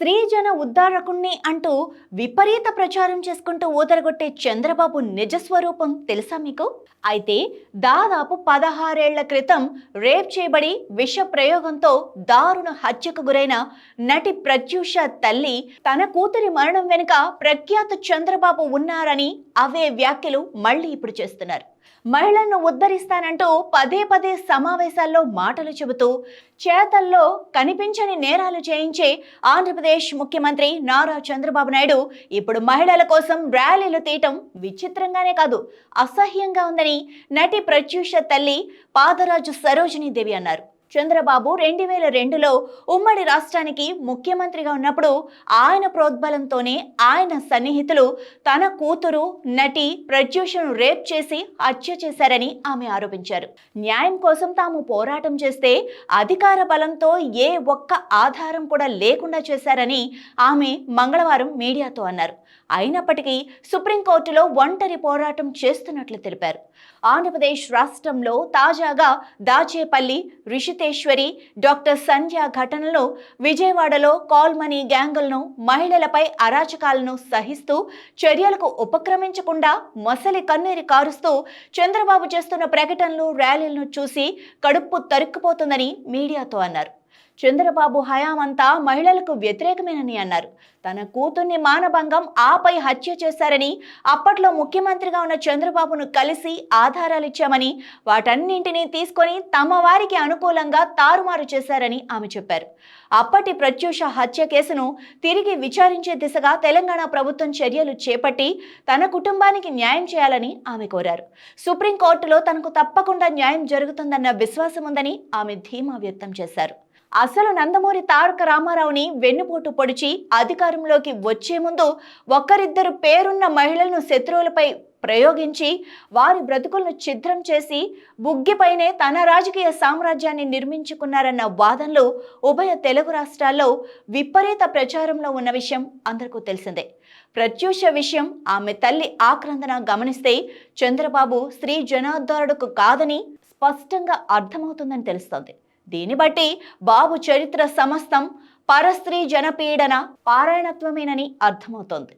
స్త్రీ జన ఉద్ధారకుణ్ణి అంటూ విపరీత ప్రచారం చేసుకుంటూ ఊదరగొట్టే చంద్రబాబు నిజ స్వరూపం తెలుసా మీకు? అయితే దాదాపు పదహారేళ్ళ క్రితం రేప్ చేయబడి విష ప్రయోగంతో దారుణ హత్యకు గురైన నటి ప్రత్యూష తల్లి తన కూతురి మరణం వెనుక ప్రఖ్యాత చంద్రబాబు ఉన్నారని అవే వ్యాఖ్యలు మళ్ళీ ఇప్పుడు చేస్తున్నారు. మహిళలను ఉద్ధరిస్తానంటూ పదే పదే సమావేశాల్లో మాటలు చెబుతూ చేతల్లో కనిపించని నేరాలు చేయించే ఆంధ్రప్రదేశ్ ముఖ్యమంత్రి నారా చంద్రబాబు నాయుడు ఇప్పుడు మహిళల కోసం ర్యాలీలు తీయటం విచిత్రంగానే కాదు అసహ్యంగా ఉందని నటి ప్రత్యూష తల్లి పాదరాజు సరోజినీ దేవి అన్నారు. చంద్రబాబు రెండు వేల రెండులో ఉమ్మడి రాష్ట్రానికి ముఖ్యమంత్రిగా ఉన్నప్పుడు ఆయన ప్రోద్బలంతోనే ఆయన సన్నిహితులు తన కూతురు నటి ప్రత్యూషను రేప్ చేసి హత్య చేశారని ఆమె ఆరోపించారు. న్యాయం కోసం తాము పోరాటం చేస్తే అధికార బలంతో ఏ ఒక్క ఆధారం కూడా లేకుండా చేశారని ఆమె మంగళవారం మీడియాతో అన్నారు. అయినప్పటికీ సుప్రీంకోర్టులో ఒంటరి పోరాటం చేస్తున్నట్లు తెలిపారు. ఆంధ్రప్రదేశ్ రాష్ట్రంలో తాజాగా దాచేపల్లి రిషితేశ్వరి డాక్టర్ సంధ్య ఘటనలో విజయవాడలో కాల్ మనీ గ్యాంగులను మహిళలపై అరాచకాలను సహిస్తూ చర్యలకు ఉపక్రమించకుండా మొసలి కన్నీరు కారుస్తూ చంద్రబాబు చేస్తున్న ప్రకటనలు ర్యాలీలను చూసి కడుపు తరుక్కుపోతుందని మీడియాతో అన్నారు. చంద్రబాబు హయామంతా మహిళలకు వ్యతిరేకమేనని అన్నారు. తన కూతుర్ని మానభంగం ఆపై హత్య చేశారని అప్పట్లో ముఖ్యమంత్రిగా ఉన్న చంద్రబాబును కలిసి ఆధారాలు ఇచ్చామని వాటన్నింటినీ తీసుకొని తమ వారికి అనుకూలంగా తారుమారు చేశారని ఆమె చెప్పారు. అప్పటి ప్రత్యూష హత్య కేసును తిరిగి విచారించే దిశగా తెలంగాణ ప్రభుత్వం చర్యలు చేపట్టి తన కుటుంబానికి న్యాయం చేయాలని ఆమె కోరారు. సుప్రీంకోర్టులో తనకు తప్పకుండా న్యాయం జరుగుతుందన్న విశ్వాసం ఉందని ఆమె ధీమా వ్యక్తం చేశారు. అసలు నందమూరి తారక రామారావుని వెన్నుపోటు పొడిచి అధికారంలోకి వచ్చే ముందు ఒక్కరిద్దరు పేరున్న మహిళలను శత్రువులపై ప్రయోగించి వారి బ్రతుకులను ఛిద్రం చేసి బుగ్గిపైనే తన రాజకీయ సామ్రాజ్యాన్ని నిర్మించుకున్నారన్న వాదనలు ఉభయ తెలుగు రాష్ట్రాల్లో విపరీత ప్రచారంలో ఉన్న విషయం అందరికీ తెలిసిందే. ప్రత్యూష విషయం ఆమె తల్లి ఆక్రందన గమనిస్తే చంద్రబాబు స్త్రీ జనార్దనుడుకు కాదని స్పష్టంగా అర్థమవుతుందని తెలుస్తోంది. దీన్ని బట్టి బాబు చరిత్ర సమస్తం పరస్త్రీ జనపీడన పారాయణత్వమేనని అర్థమవుతోంది.